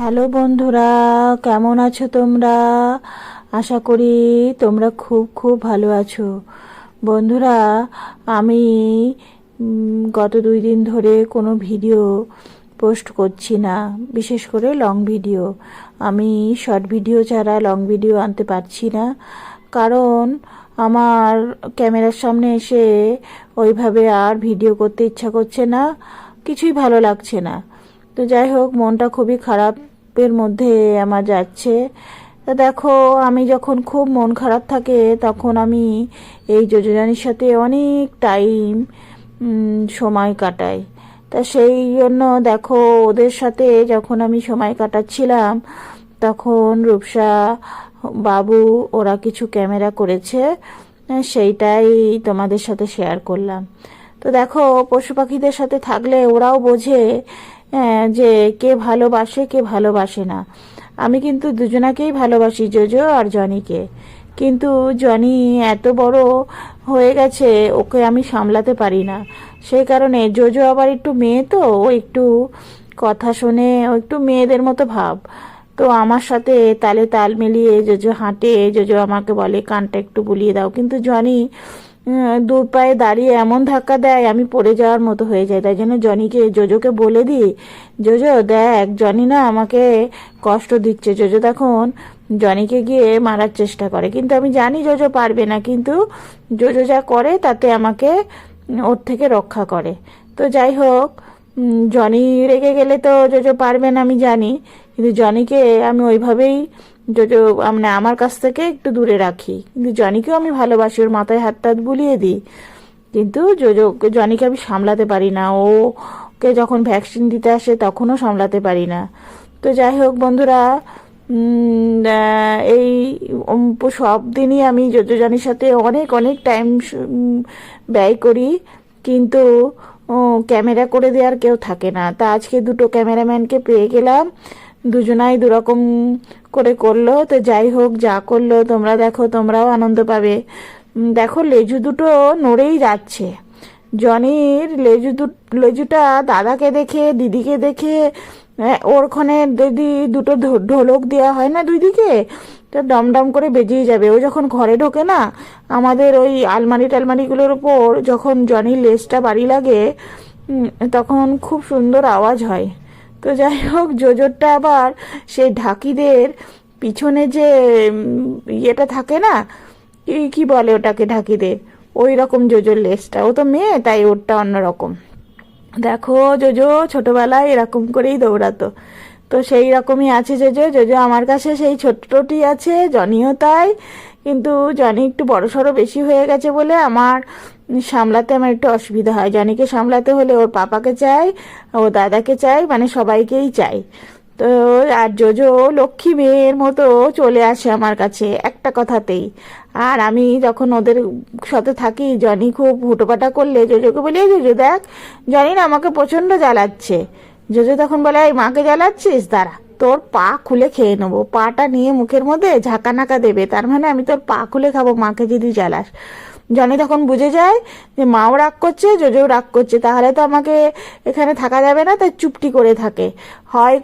Hello বন্ধুরা, কেমন আছো তোমরা? আশা করি তোমরা খুব খুব ভালো আছো। বন্ধুরা, আমি গত দুই দিন ধরে কোনো ভিডিও পোস্ট করছি না, বিশেষ করে লং ভিডিও। আমি শর্ট ভিডিও ছাড়া লং ভিডিও আনতে পারছি না, কারণ আমার ক্যামেরার সামনে এসে ওইভাবে আর ভিডিও করতে ইচ্ছা করছে না, কিছুই ভালো লাগছে না। তো যাই হোক, মনটা খুবই খারাপের মধ্যে আমার যাচ্ছে। তো দেখো, আমি যখন খুব মন খারাপ থাকে, তখন আমি এই যোজনানির সাথে অনেক টাইম সময় কাটাই। তা সেই জন্য দেখো, ওদের সাথে যখন আমি সময় কাটাচ্ছিলাম, তখন রূপসা বাবু ওরা কিছু ক্যামেরা করেছে, সেইটাই তোমাদের সাথে শেয়ার করলাম। তো দেখো, পশু পাখিদের সাথে থাকলে ওরাও বোঝে যে কে ভালোবাসে কে ভালোবাসে না। আমি কিন্তু দুজনাকেই ভালোবাসি, জোজো আর জনিকে। কিন্তু জনি এত বড় হয়ে গেছে, ওকে আমি সামলাতে পারি না। সেই কারণে জোজো আবার একটু মেয়ে তো, ও একটু কথা শুনে, ও একটু মেয়েদের মতো ভাব। তো আমার সাথে তালে তাল মিলিয়ে জোজো হাঁটে, জোজো আমাকে বলে, কানটা একটু বুলিয়ে দাও। কিন্তু জনি দু পায়ে দাঁড়িয়ে এমন ধাক্কা দেয়, আমি পড়ে যাওয়ার মতো হয়ে যায়। তাই জন্য জনিকে, জোজোকে বলে দিই, জোজো, দেখ, জনি না আমাকে কষ্ট দিচ্ছে। জোজো তখন জনিকে গিয়ে মারার চেষ্টা করে। কিন্তু আমি জানি জোজো পারবে না, কিন্তু জোজো যা করে তাতে আমাকে ওর থেকে রক্ষা করে। তো যাই হোক জনি রেগে গেলে তো জোজো পারবে না, আমি জানি। কিন্তু জনিকে আমি ওইভাবেই জোজো মানে আমার কাছ থেকে একটু দূরে রাখি। কিন্তু জনিকেও আমি ভালোবাসি, ওর মাথায় হাত টাত বুলিয়ে দিই। কিন্তু জোজো জনিকে আমি সামলাতে পারি না, ওকে যখন ভ্যাকসিন দিতে আসে তখনও সামলাতে পারি না। তো যাই হোক বন্ধুরা এই সব দিনই আমি জনির সাথে অনেক অনেক টাইম ব্যয় করি। কিন্তু ক্যামেরা করে দেওয়ার কেউ থাকে না। তা আজকে দুটো ক্যামেরাম্যানকে পেয়ে গেলাম। দুজনাই দুরকম করে করল, তো যাই হোক, যা করল, তোমরা দেখো, তোমরাও আনন্দ পাবে। দেখো, লেজু দুটো নড়েই যাচ্ছে। জনির লেজু দু, লেজুটা দাদাকে দেখে, দিদিকে দেখে ওরখানে যদি দুটো ঢোলক দেওয়া হয় না দুই দিকে তো ডমডম করে বেজেই যাবে। ও যখন ঘরে ঢোকে না, আমাদের ওই আলমারি টালমারিগুলোর উপর যখন জনির লেজটা বাড়ি লাগে তখন খুব সুন্দর আওয়াজ হয়। তো যাই হোক, জোজোরটা আবার সেই ঢাকিদের পিছনে যে ইয়েটা থাকে না, কি বলে ওটাকে ঢাকিদের? ওই রকম জোজোর লেসটা ও তো মেয়ে, তাই ওরটা অন্যরকম। দেখো, জোজো ছোটবেলায় এরকম করেই দৌড়াতো। তো সেই রকমই আছে জোজো। জোজো আমার কাছে সেই ছোট্টটি আছে, জনিও তাই। কিন্তু জনি একটু বড় সড়ো বেশি হয়ে গেছে বলে আমার সামলাতে আমার একটু অসুবিধা হয়। জনিকে সামলাতে হলে ওর পাপাকে চাই, ও দাদাকে চাই মানে সবাইকেই চাই। তো আর জোজো লক্ষ্মী মেয়ের মতো চলে আসে আমার কাছে একটা কথাতেই। আর আমি যখন ওদের সাথে থাকি, জনি খুব হুটোপাটা করলে জোজোকে বলি, "এই জোজো দেখ, জনি না আমাকে প্রচণ্ড জ্বালাচ্ছে। জোজো তখন বলে, এই মাকে জ্বালাচ্ছিস? দাঁড়া। তোর পা খুলে খেয়ে নেব। পাটা নিয়ে মুখের মধ্যে ঝাঁকা নাকা দেবে। তার মানে আমি তোর পা খুলে খাব, মাকে যদি জ্বালাস। জনি তখন বুঝে যায় যে মাও রাগ করছে, জোজেও রাগ করছে। তাহলে তো আমাকে এখানে থাকা যাবে না, তাই চুপটি করে থাকে। হয়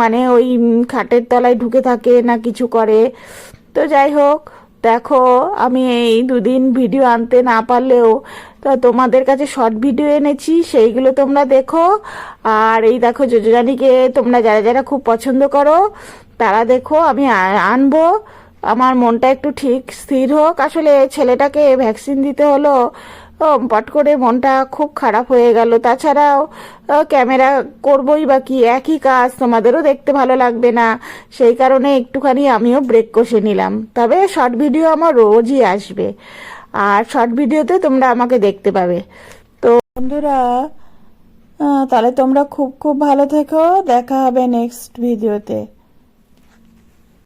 মানে ওই খাটের তলায় ঢুকে থাকে না কিছু করে। তো যাই হোক। দেখো, আমি এই দুদিন ভিডিও আনতে না পারলেও তা তোমাদের কাছে শর্ট ভিডিও এনেছি, সেইগুলো তোমরা দেখো। আর এই দেখো যোজনীকে তোমরা যারা যারা খুব পছন্দ করো, তারা দেখো, আমি আনব। আমার মনটা একটু ঠিক, স্থির হোক। আসলে ছেলেটাকে ভ্যাকসিন দিতে হলো পট করে মনটা খুব খারাপ হয়ে গেল। তাছাড়াও ক্যামেরা করবই বা কি, একই কাজ, তোমাদেরও দেখতে ভালো লাগবে না। সেই কারণে একটুখানি আমিও ব্রেক কষে নিলাম। তবে শর্ট ভিডিও আমার রোজই আসবে। আর শর্ট ভিডিওতে তোমরা আমাকে দেখতে পাবে। তো বন্ধুরা তাহলে তোমরা খুব খুব ভালো থেকো। দেখা হবে নেক্সট ভিডিওতে